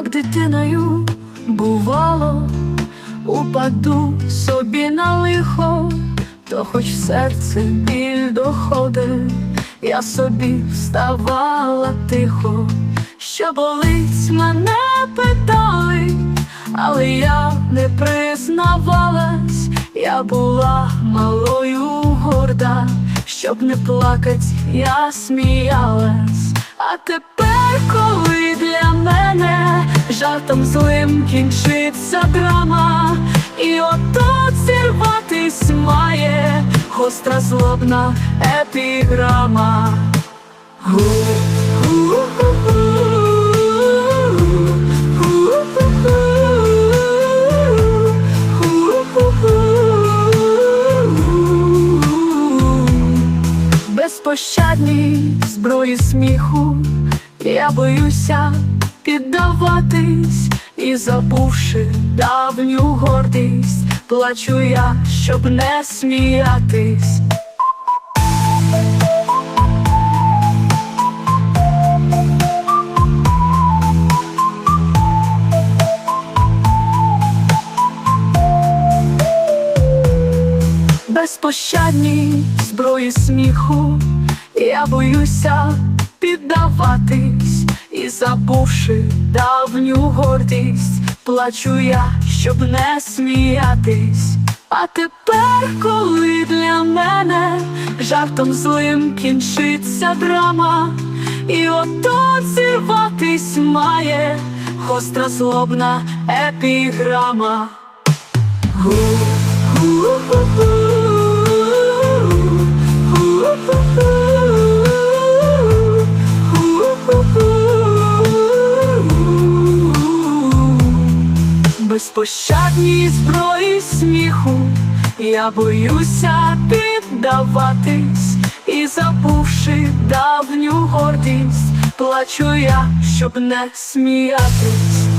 як дитиною бувало, упаду собі на лихо, то хоч серце біль доходив, я собі вставала тихо, що болить мене питали, але я не признавалась, я була малою горда, щоб не плакать, я сміялась, а тепер коли для мене. Жартом злим кінчиться драма, і отут зірватись має гостра злобна епіграма. Безпощадні зброї сміху, я боюся піддаватись і забувши давню гордість, плачу я, щоб не сміятись. Безпощадні зброї сміху, я боюся піддаватись і забувши давню гордість, плачу я, щоб не сміятись. А тепер, коли для мене жартом злим кінчиться драма, і отут зірватись має гостра злобна епіграма. Безпощадні зброї сміху, я боюся піддаватись і забувши давню гордість, плачу я, щоб не сміятись.